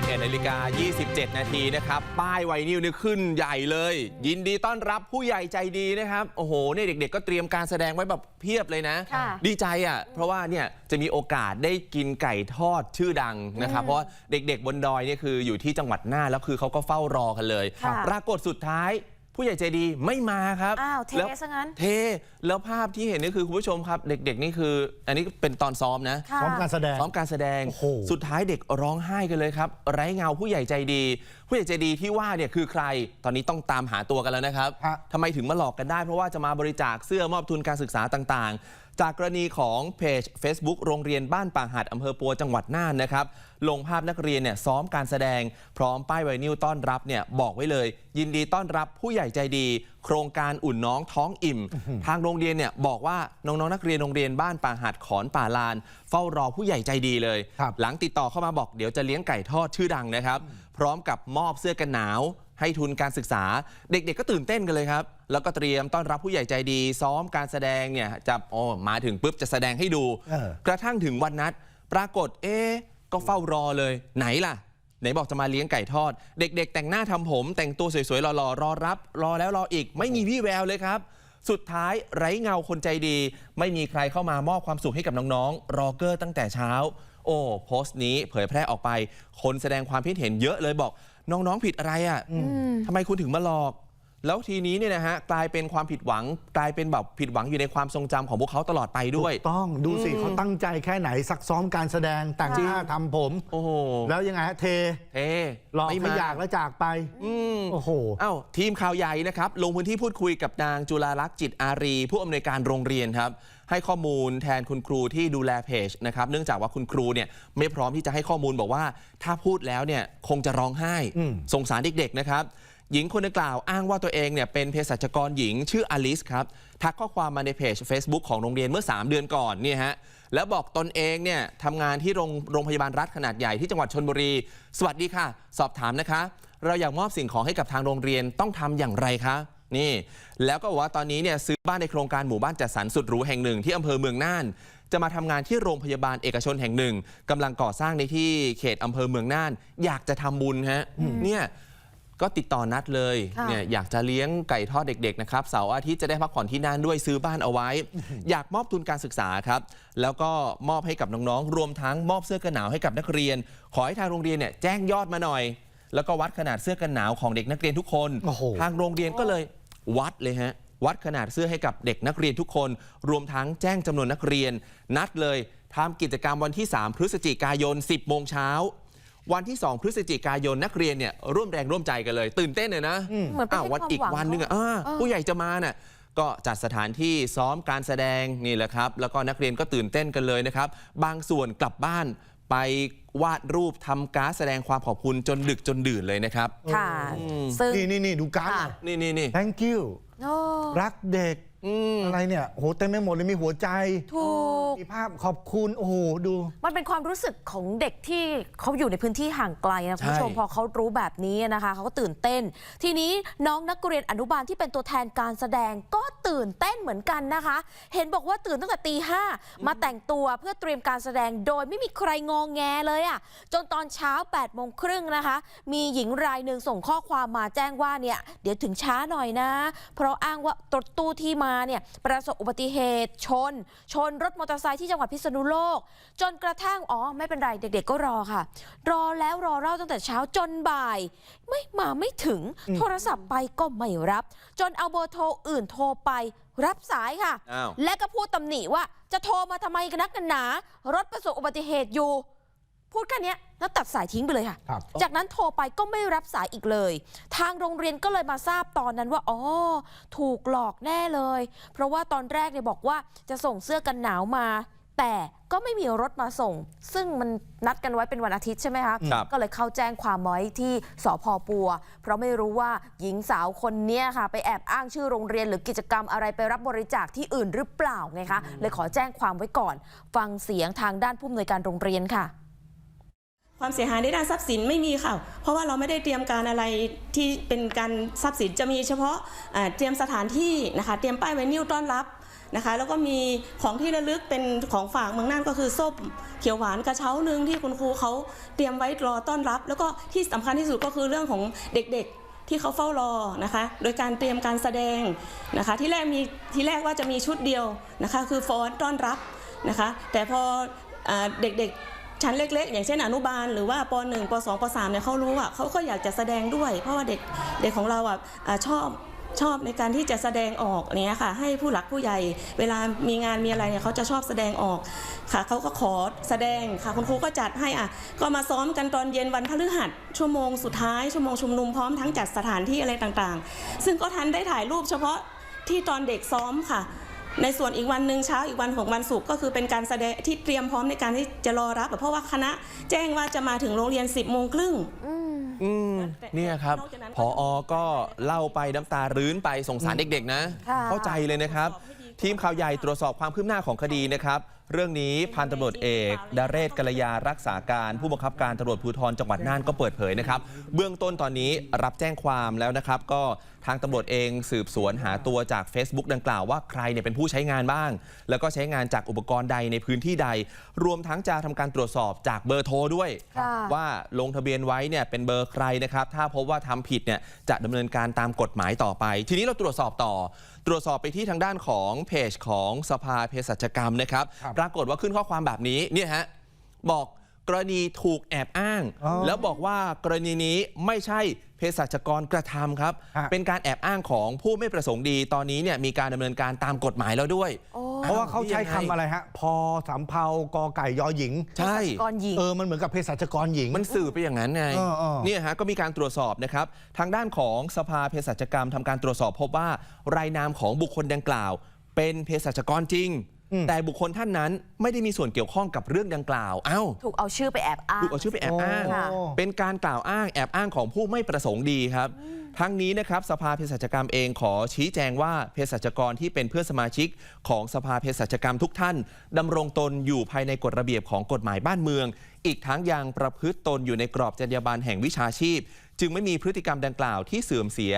11นาฬิกา 27 นาทีนะครับ ป้ายไวนิวนี่ขึ้นใหญ่เลย ยินดีต้อนรับผู้ใหญ่ใจดีนะครับ โอ้โหเนี่ยเด็กๆ ก็เตรียมการแสดงไว้แบบเพียบเลยนะ ค่ะ ดีใจอะ เพราะว่าเนี่ยจะมีโอกาสได้กินไก่ทอดชื่อดังนะครับ เพราะว่าเด็กๆบนดอยเนี่ยคืออยู่ที่จังหวัดน่านแล้วคือเขาก็เฝ้ารอกันเลย ค่ะ ปรากฏสุดท้าย ผู้ใหญ่ใจดีไม่มาครับอ้าวเทแล้วซะงั้น เทแล้วภาพที่เห็นนี่คือคุณผู้ชมครับ เด็กๆนี่คือ อันนี้เป็นตอนซ้อมนะ ค่ะพร้อมการแสดงพร้อมการแสดง โอ้โห สุดท้ายเด็กร้องไห้กันเลยครับ ไร้เงาผู้ใหญ่ใจดี ผู้ใหญ่ใจดีที่ว่าเนี่ยคือใคร ตอนนี้ต้องตามหาตัวกันแล้วนะครับฮะ ทำไมถึงมาหลอกกันได้เพราะว่าจะมาบริจาคเสื้อมอบทุนการศึกษาต่างๆ จากกรณีของเพจ Facebook โรงเรียนบ้านป่าหัดอำเภอปัวจังหวัดน่านนะครับ ลงภาพนักเรียนเนี่ยซ้อมการแสดง พร้อมป้ายไวนิวต้อนรับเนี่ยบอกไว้เลย ยินดีต้อนรับผู้ใหญ่ใจดี โครงการอุ่นน้องท้องอิ่ม ทางโรงเรียนเนี่ยบอกว่าน้องๆนักเรียนโรงเรียนบ้านป่าหัดขอนป่าลาน เฝ้ารอผู้ใหญ่ใจดีเลยครับหลังติดต่อเข้ามาบอกเดี๋ยวจะเลี้ยงไก่ทอดชื่อดังนะครับ พร้อมกับมอบเสื้อกันหนาว ให้ทุนการศึกษา เด็กๆก็ตื่นเต้นกันเลยครับ แล้วก็เตรียมต้อนรับผู้ใหญ่ใจดี ซ้อมการแสดงเนี่ยจะโอ้มาถึงปุ๊บจะแสดงให้ดู เออ กระทั่งถึงวันนัด ปรากฏเอ๊ะก็เฝ้ารอเลย ไหนล่ะ ไหนบอกจะมาเลี้ยงไก่ทอด เด็กๆ แต่งหน้าทำผม แต่งตัวสวยๆหล่อๆรอรับ รอแล้วรออีก ไม่มีวี่แววเลยครับ สุดท้ายไร้เงาคนใจดี ไม่มีใครเข้ามามอบความสุขให้กับน้องๆ รอเกอร์ตั้งแต่เช้า โอ้โพสต์นี้เผยแพร่ออกไป คนแสดงความคิดเห็นเยอะเลยบอก น้องๆผิดอะไรอะทำไมคุณถึงมาหลอก แล้วทีนี้เนี่ยนะฮะกลายเป็นความผิดหวัง กลายเป็นแบบผิดหวังอยู่ในความทรงจำของพวกเขาตลอดไปด้วย ถูกต้องดูสิอืมเขาตั้งใจแค่ไหนซักซ้อมการแสดงแต่งหน้าทำผม โอ้โหแล้วยังไงฮะเทเอ๊ะหลอกไม่ไม่มาอยากแล้วจากไปอืม โอ้โหเอ้าทีมข่าวใหญ่นะครับลงพื้นที่พูดคุยกับนางจุฬาลักษณ์จิตอารี ผู้อำนวยการโรงเรียนครับ ให้ข้อมูลแทนคุณครูที่ดูแลเพจนะครับ เนื่องจากว่าคุณครูเนี่ยไม่พร้อมที่จะให้ข้อมูลบอกว่า ถ้าพูดแล้วเนี่ยคงจะร้องไห้ อืม สงสารเด็กๆนะครับ หญิงคนดังกล่าวอ้างว่าตัวเองเนี่ยเป็นเภสัชกรหญิงชื่ออลิสครับ ทักข้อความมาในเพจ Facebook ของโรงเรียนเมื่อ 3 เดือนก่อนเนี่ยฮะแล้วบอกตนเองเนี่ยทำงานที่โรงโรงพยาบาลรัฐขนาดใหญ่ที่จังหวัดชนบุรี สวัสดีค่ะ สอบถามนะคะ เราอยากมอบสิ่งของให้กับทางโรงเรียนต้องทำอย่างไรคะนี่ แล้วก็บอกว่าตอนนี้เนี่ยซื้อบ้านในโครงการหมู่บ้านจัดสรรสุดหรูแห่งหนึ่งที่อำเภอเมืองน่าน จะมาทำงานที่โรงพยาบาลเอกชนแห่งหนึ่งกำลังก่อสร้างในที่เขตอำเภอเมืองน่าน อยากจะทำบุญฮะเนี่ย ก็ติดต่อนัดเลยค่ะ เนี่ยอยากจะเลี้ยงไก่ทอดเด็กๆนะครับเสาร์อาทิตย์จะได้พักผ่อนที่น่านด้วยซื้อบ้านเอาไว้ อยากมอบทุนการศึกษาครับแล้วก็มอบให้กับน้องๆรวมทั้งมอบเสื้อกันหนาวให้กับนักเรียน ขอให้ทางโรงเรียนเนี่ยแจ้งยอดมาหน่อย แล้วก็วัดขนาดเสื้อกันหนาวของเด็กนักเรียนทุกคน โอ้โห ทางโรงเรียนก็เลยวัดเลยฮะ วัดขนาดเสื้อให้กับเด็กนักเรียนทุกคน รวมทั้งแจ้งจำนวนนักเรียน นัดเลยทำกิจกรรมวันที่ 3 พฤศจิกายน 10 โมงเช้า วันที่ 2 พฤศจิกายนนักเรียนเนี่ยร่วมแรงร่วมใจกันเลย ตื่นเต้นเลยนะเหมือนเป็นอ้าววันอีกวันหนึงอะอ่าเออผู้ใหญ่จะมาน่ะก็จัดสถานที่ซ้อมการแสดงนี่แหละครับ แล้วก็นักเรียนก็ตื่นเต้นกันเลยนะครับ บางส่วนกลับบ้านไปวาดรูปทำการ์ดแสดงความขอบคุณจนดึกจนดื่นเลยนะครับ ค่ะ ซึ่งนี่นี่นี่ดูการ์ดค่ะ นี่นี่นี่ thank you โอ้ รักเด็ก อืมอะไรเนี่ยโอ้โหเต็มไปหมดเลยมีหัวใจ ถูก มีภาพขอบคุณ โอ้โห ดู มันเป็นความรู้สึกของเด็กที่เขาอยู่ในพื้นที่ห่างไกลนะคุณผู้ชมใช่ พอเขารู้แบบนี้นะคะเขาก็ตื่นเต้น ทีนี้น้องนักเรียนอนุบาลที่เป็นตัวแทนการแสดงก็ตื่นเต้นเหมือนกันนะคะ เห็นบอกว่าตื่นตั้งแต่ตีห้ามาแต่งตัวเพื่อเตรียมการแสดงโดยไม่มีใครงองแงเลยอะ่ะจนตอนเช้า8ปดโมงครึ่งนะคะ มีหญิงรายหนึ่งส่งข้อความมาแจ้งว่าเนี่ยเดี๋ยวถึงช้าหน่อยนะ เพราะอ้างว่ารถตู้ที่มาเนี่ยประสบอุบัติเหตุชน ชนรถมอเตอร์ไซค์ที่จังหวัดพิษณุโลก จนกระทั่งอ๋อไม่เป็นไรเด็ก ๆ ก็รอค่ะ รอแล้วรอเล่าตั้งแต่เช้าจนบ่าย ไม่มาไม่ถึงโทรศัพท์ไปก็ไม่รับ จนเอาเบอร์โทรอื่นโทรไปรับสายค่ะ อ้าว และก็พูดตำหนิว่าจะโทรมาทำไมกันนักกันหนา รถประสบอุบัติเหตุอยู่ พูดแค่เนี้ยแล้วตัดสายทิ้งไปเลยค่ะ ครับจากนั้นโทรไปก็ไม่รับสายอีกเลย ทางโรงเรียนก็เลยมาทราบตอนนั้นว่าอ๋อถูกหลอกแน่เลย เพราะว่าตอนแรกเนี่ยบอกว่าจะส่งเสื้อกันหนาวมา แต่ก็ไม่มีรถมาส่ง ซึ่งมันนัดกันไว้เป็นวันอาทิตย์ใช่ไหมคะครับ ก็เลยเข้าแจ้งความไว้ที่สพปัว เพราะไม่รู้ว่าหญิงสาวคนเนี้ยค่ะ ไปแอบอ้างชื่อโรงเรียนหรือกิจกรรมอะไรไปรับบริจาคที่อื่นหรือเปล่าไงคะเลยขอแจ้งความไว้ก่อน ฟังเสียงทางด้านผู้อำนวยการโรงเรียนค่ะ ความเสียหายในด้านทรัพย์สินไม่มีค่ะ เพราะว่าเราไม่ได้เตรียมการอะไรที่เป็นการทรัพย์สินจะมีเฉพาะเตรียมสถานที่นะคะ เตรียมป้ายไวนิวต้อนรับนะคะ แล้วก็มีของที่ระลึกเป็นของฝากเมืองน่านก็คือส้มเขียวหวานกระเช้าหนึ่งที่คุณครูเขาเตรียมไว้รอต้อนรับ แล้วก็ที่สำคัญที่สุดก็คือเรื่องของเด็กๆที่เขาเฝ้ารอนะคะ โดยการเตรียมการแสดงนะคะ ที่แรกมีที่แรกว่าจะมีชุดเดียวนะคะ คือฟ้อนต้อนรับนะคะ แต่พออเด็กๆ ชั้นเล็ก ๆ อย่างเช่นอนุบาลหรือว่าป .1 ป .2 ป .3 เนี่ยเขารู้อะเขาก็อยากจะแสดงด้วย เพราะว่าเด็กเด็กของเราอะชอบชอบในการที่จะแสดงออกเนี้ยค่ะให้ผู้หลักผู้ใหญ่ เวลามีงานมีอะไรเนี่ยเขาจะชอบแสดงออกค่ะเขาก็ขอแสดงค่ะคุณครูก็จัดให้อะก็มาซ้อมกันตอนเย็นวันพฤหัสชั่วโมงสุดท้ายชั่วโมงชุมนุมพร้อมทั้งจัดสถานที่อะไรต่างๆ ซึ่งก็ทันได้ถ่ายรูปเฉพาะที่ตอนเด็กซ้อมค่ะ ในส่วนอีกวันหนึ่งเช้าอีกวันของวันศุกร์ก็คือเป็นการแสดงที่เตรียมพร้อมในการที่จะรอรับเพราะว่าคณะแจ้งว่าจะมาถึงโรงเรียน 10บโมงครึ่ง อืมเนี่ยครับนอกจากนั้นพออก็เล่าไปน้ำตารื้นไปสงสารเด็กๆนะ ค่ะ เข้าใจเลยนะครับ ทีมข่าวใหญ่ตรวจสอบความคืบหน้าของคดีนะครับ เรื่องนี้พันตำรวจเอกดาเรศกัลยารักษาการผู้บังคับการตำรวจภูธรจังหวัดน่านก็เปิดเผยนะครับ เบื้องต้นตอนนี้รับแจ้งความแล้วนะครับ ก็ทางตำรวจเองสืบสวนหาตัวจาก Facebook ดังกล่าวว่าใครเนี่ยเป็นผู้ใช้งานบ้าง แล้วก็ใช้งานจากอุปกรณ์ใดในพื้นที่ใด รวมทั้งจะทำการตรวจสอบจากเบอร์โทรด้วยค่ะว่าลงทะเบียนไว้เนี่ยเป็นเบอร์ใครนะครับ ถ้าพบว่าทำผิดเนี่ยจะดำเนินการตามกฎหมายต่อไป ทีนี้เราตรวจสอบต่อ ตรวจสอบไปที่ทางด้านของเพจของสภาเภสัชกรรมนะครับครับปรากฏว่าขึ้นข้อความแบบนี้เนี่ยฮะบอกกรณีถูกแอบอ้าง อ๋อแล้วบอกว่ากรณีนี้ไม่ใช่เภสัชกรกระทำครับ ฮะ เป็นการแอบอ้างของผู้ไม่ประสงค์ดีตอนนี้เนี่ยมีการดำเนินการตามกฎหมายแล้วด้วย โอ้เพราะว่าเขาใช้ยังไงคำอะไรฮะ พอสำเภากอไก่ยอหญิง ใช่ก่อนหญิง เออ มันเหมือนกับเภสัชกรหญิง มันสื่อไปอย่างนั้นไงเออเออ เนี่ยฮะก็มีการตรวจสอบนะครับ ทางด้านของสภาเภสัชกรรมทำการตรวจสอบพบว่ารายนามของบุคคลดังกล่าว เป็นเภสัชกรจริง แต่บุคคลท่านนั้นไม่ได้มีส่วนเกี่ยวข้องกับเรื่องดังกล่าว เอ้า ถูกเอาชื่อไปแอบอ้าง ถูกเอาชื่อไปแอบอ้างโอ้ค่ะเป็นการกล่าวอ้างแอบอ้างของผู้ไม่ประสงค์ดีครับ ทั้งนี้นะครับสภาเภสัชกรรมเองขอชี้แจงว่าเภสัชกรที่เป็นเพื่อนสมาชิกของสภาเภสัชกรรมทุกท่านดำรงตนอยู่ภายในกฎระเบียบของกฎหมายบ้านเมือง อีกทั้งยังประพฤติตนอยู่ในกรอบจรรยาบรรณแห่งวิชาชีพ จึงไม่มีพฤติกรรมดังกล่าวที่เสื่อมเสีย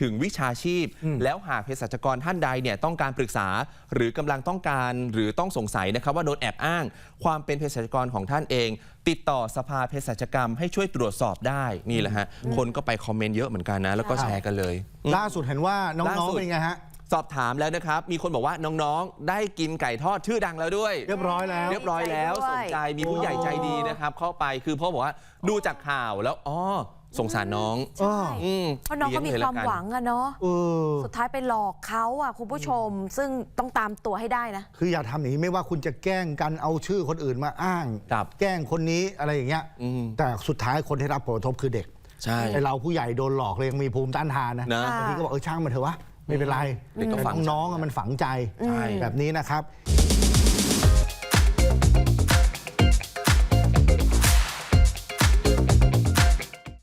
ถึงวิชาชีพ แล้วหากเภสัชกรท่านใดเนี่ยต้องการปรึกษา หรือกำลังต้องการหรือต้องสงสัยนะครับว่าโดนแอบอ้าง ความเป็นเภสัชกรของท่านเอง ติดต่อสภาเภสัชกรรมให้ช่วยตรวจสอบได้นี่แหละฮะคนก็ไปคอมเมนต์เยอะเหมือนกันนะ แล้วก็แชร์กันเลย ล่าสุดเห็นว่าน้ล่าองสุๆด เป็นไงฮะ สอบถามแล้วนะครับ มีคนบอกว่าน้องๆ ได้กินไก่ทอดชื่อดังแล้วด้วย เรียบร้อยแล้ว เรียบร้อยแล้วดีใจสด้วยนใจมีผู้ใหญ่ใจดีนะครับ เข้าไปคือพ่อบอกว่าดูจากข่าวแล้วอ๋อ สงสารน้องเอออืมเพราะน้องก็มีลี้ยความเลยละกัน หวังอะเนาะเออ สุดท้ายไปหลอกเขาอะคุณผู้ชม ซึ่งต้องตามตัวให้ได้นะ คืออย่าทำอย่างนี้ไม่ว่าคุณจะแกล้งกันเอาชื่อคนอื่นมาอ้าง ครับ แกล้งคนนี้อะไรอย่างเงี้ยอืมแต่สุดท้ายคนที่รับผลกระทบคือเด็กใช่ ไอเราผู้ใหญ่โดนหลอกเลยยังมีภูมิต้านทานนะนะ บางทีก็บอกเออช่างมันเถอะวะไม่เป็นไรเด็กก็ฝังใจน้องๆอะมันฝังใจใช่ แบบนี้นะครับ